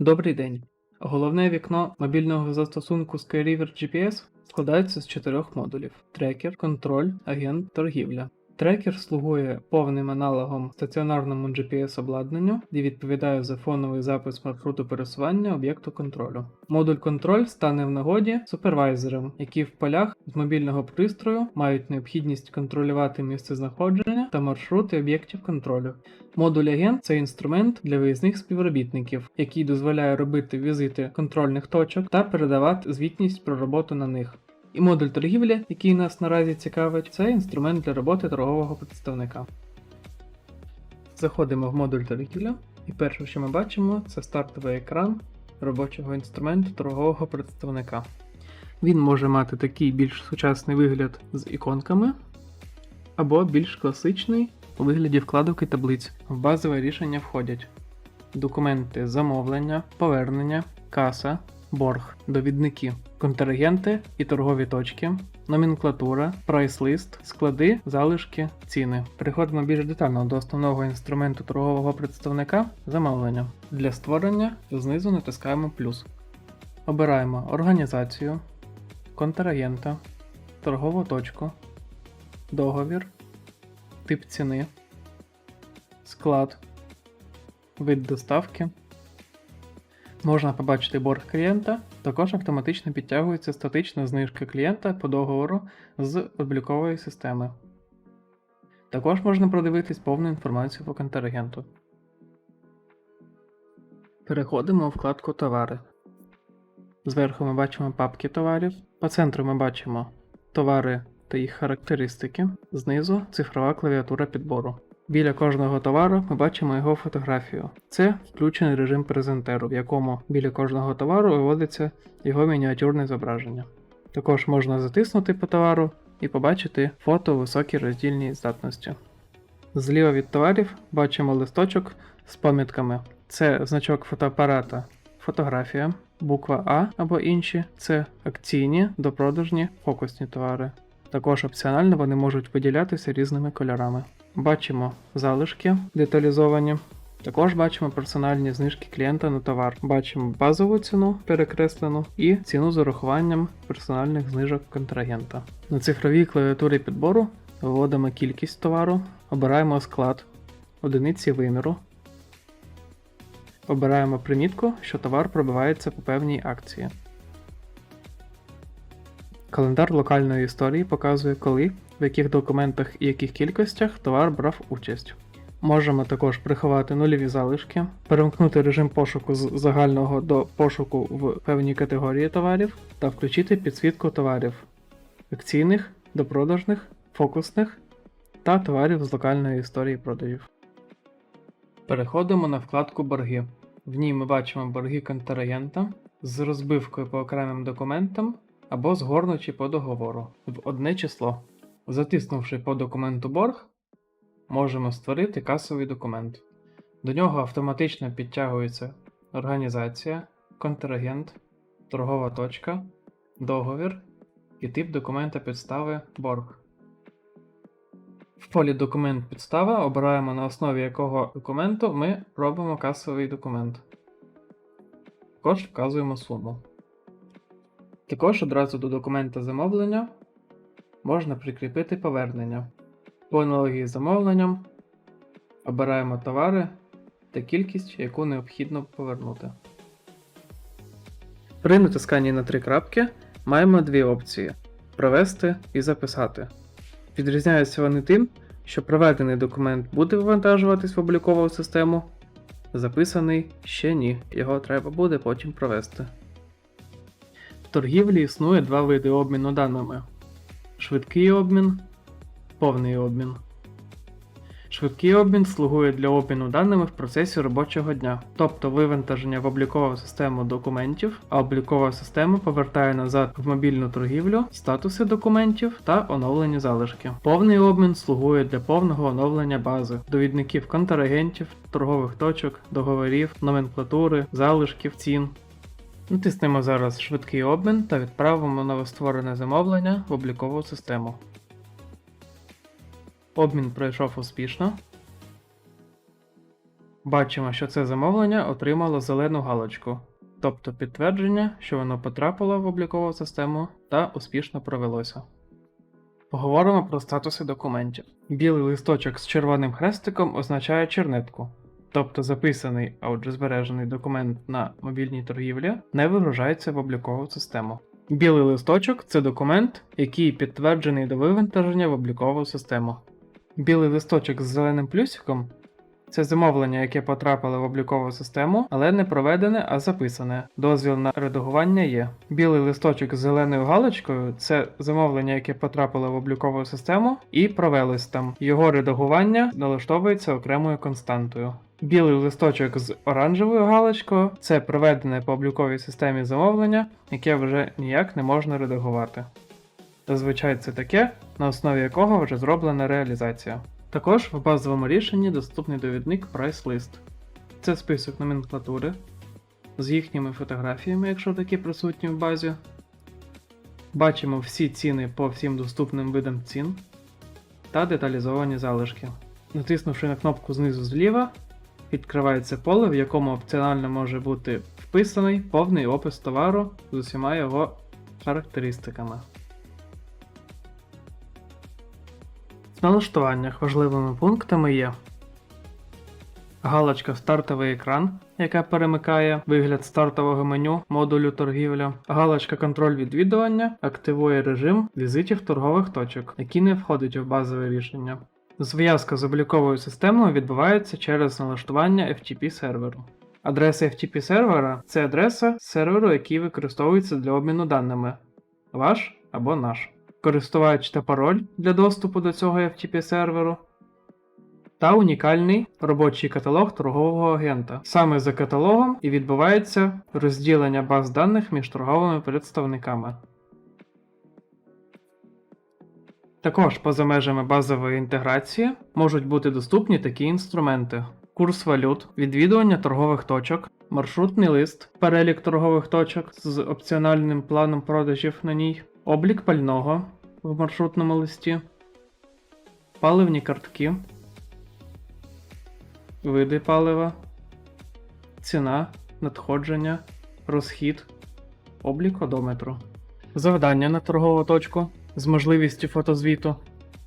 Добрий день. Головне вікно мобільного застосунку SkyRiver GPS складається з чотирьох модулів: трекер, контроль, агент, торгівля. Трекер слугує повним аналогом стаціонарному GPS-обладнанню і відповідає за фоновий запис маршруту пересування об'єкту контролю. Модуль контроль стане в нагоді супервайзерам, які в полях з мобільного пристрою мають необхідність контролювати місцезнаходження та маршрути об'єктів контролю. Модуль агент це інструмент для виїзних співробітників, який дозволяє робити візити контрольних точок та передавати звітність про роботу на них. І модуль торгівлі, який нас наразі цікавить, це інструмент для роботи торгового представника. Заходимо в модуль торгівля, і перше, що ми бачимо, це стартовий екран робочого інструменту торгового представника. Він може мати такий більш сучасний вигляд з іконками, або більш класичний у вигляді вкладок і таблиць. В базове рішення входять документи замовлення, повернення, каса, борг, довідники, контрагенти і торгові точки, номенклатура, прайс-лист, склади, залишки, ціни. Переходимо більш детально до основного інструменту торгового представника замовлення. Для створення знизу натискаємо плюс. Обираємо організацію, контрагента, торгову точку, договір, тип ціни, склад, вид доставки. Можна побачити борг клієнта, також автоматично підтягується статична знижка клієнта по договору з облікової системи. Також можна продивитись повну інформацію по контрагенту. Переходимо у вкладку Товари. Зверху ми бачимо папки товарів. По центру ми бачимо товари та їх характеристики. Знизу цифрова клавіатура підбору. Біля кожного товару ми бачимо його фотографію. Це включений режим презентеру, в якому біля кожного товару виводиться його мініатюрне зображення. Також можна затиснути по товару і побачити фото у високій роздільній здатності. Зліва від товарів бачимо листочок з помітками. Це значок фотоапарата, фотографія, буква А або інші це акційні, допродажні, фокусні товари. Також опціонально вони можуть виділятися різними кольорами. Бачимо залишки деталізовані. Також бачимо персональні знижки клієнта на товар. Бачимо базову ціну перекреслену і ціну з урахуванням персональних знижок контрагента. На цифровій клавіатурі підбору вводимо кількість товару, обираємо склад, одиниці виміру. Обираємо примітку, що товар пробивається по певній акції. Календар локальної історії показує, коли, в яких документах і яких кількостях товар брав участь. Можемо також приховати нульові залишки, перемкнути режим пошуку з загального до пошуку в певній категорії товарів та включити підсвітку товарів акційних, допродажних, фокусних та товарів з локальної історії продажів. Переходимо на вкладку Борги. В ній ми бачимо борги контрагента з розбивкою по окремим документам або згорнучи по договору в одне число. Затиснувши по документу борг, можемо створити касовий документ. До нього автоматично підтягується організація, контрагент, торгова точка, договір і тип документа підстави борг. В полі Документ підстава обираємо на основі якого документу ми робимо касовий документ. Також вказуємо суму. Також одразу до документа замовлення можна прикріпити повернення. По аналогії з замовленням обираємо товари та кількість, яку необхідно повернути. При натисканні на три крапки маємо дві опції: провести і записати. Відрізняються вони тим, що проведений документ буде вивантажуватись в облікову систему, записаний ще ні, його треба буде потім провести. В торгівлі існує два види обміну даними: швидкий обмін, повний обмін. Швидкий обмін слугує для обміну даними в процесі робочого дня, тобто вивантаження в облікову систему документів, а облікова система повертає назад в мобільну торгівлю статуси документів та оновлені залишки. Повний обмін слугує для повного оновлення бази, довідників контрагентів, торгових точок, договорів, номенклатури, залишків, цін. Натиснемо зараз швидкий обмін та відправимо новостворене замовлення в облікову систему. Обмін пройшов успішно. Бачимо, що це замовлення отримало зелену галочку, тобто підтвердження, що воно потрапило в облікову систему та успішно провелося. Поговоримо про статуси документів. Білий листочок з червоним хрестиком означає чернетку, тобто записаний, а отже збережений документ на мобільній торгівлі не вигружається в облікову систему. Білий листочок це документ, який підтверджений до вивантаження в облікову систему. Білий листочок з зеленим плюсиком це замовлення, яке потрапило в облікову систему, але не проведене, а записане. Дозвіл на редагування є. Білий листочок з зеленою галочкою це замовлення, яке потрапило в облікову систему і провелось там. Його редагування налаштовується окремою константою. Білий листочок з оранжевою галочкою це проведене по обліковій системі замовлення, яке вже ніяк не можна редагувати. Зазвичай це таке, на основі якого вже зроблена реалізація. Також в базовому рішенні доступний довідник PriceList. Це список номенклатури з їхніми фотографіями, якщо такі присутні в базі. Бачимо всі ціни по всім доступним видам цін та деталізовані залишки. Натиснувши на кнопку знизу зліва, відкривається поле, в якому опціонально може бути вписаний повний опис товару з усіма його характеристиками. В налаштуваннях важливими пунктами є галочка Стартовий екран, яка перемикає вигляд стартового меню модулю торгівля. Галочка Контроль відвідування активує режим візитів торгових точок, який не входить в базове рішення. Зв'язка з обліковою системою відбувається через налаштування FTP серверу. Адреса FTP сервера це адреса серверу, який використовується для обміну даними ваш або наш користувач та пароль для доступу до цього FTP серверу, та унікальний робочий каталог торгового агента. Саме за каталогом і відбувається розділення баз даних між торговими представниками. Також поза межами базової інтеграції можуть бути доступні такі інструменти: курс валют, відвідування торгових точок, маршрутний лист, перелік торгових точок з опціональним планом продажів на ній, облік пального в маршрутному листі, паливні картки, види палива, ціна, надходження, розхід, облік одометру, завдання на торгову точку з можливістю фотозвіту,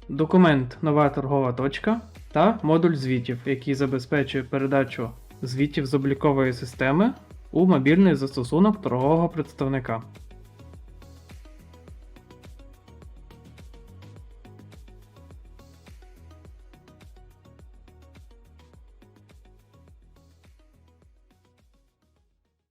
документ Нова торгова точка та модуль звітів, який забезпечує передачу звітів з облікової системи у мобільний застосунок торгового представника.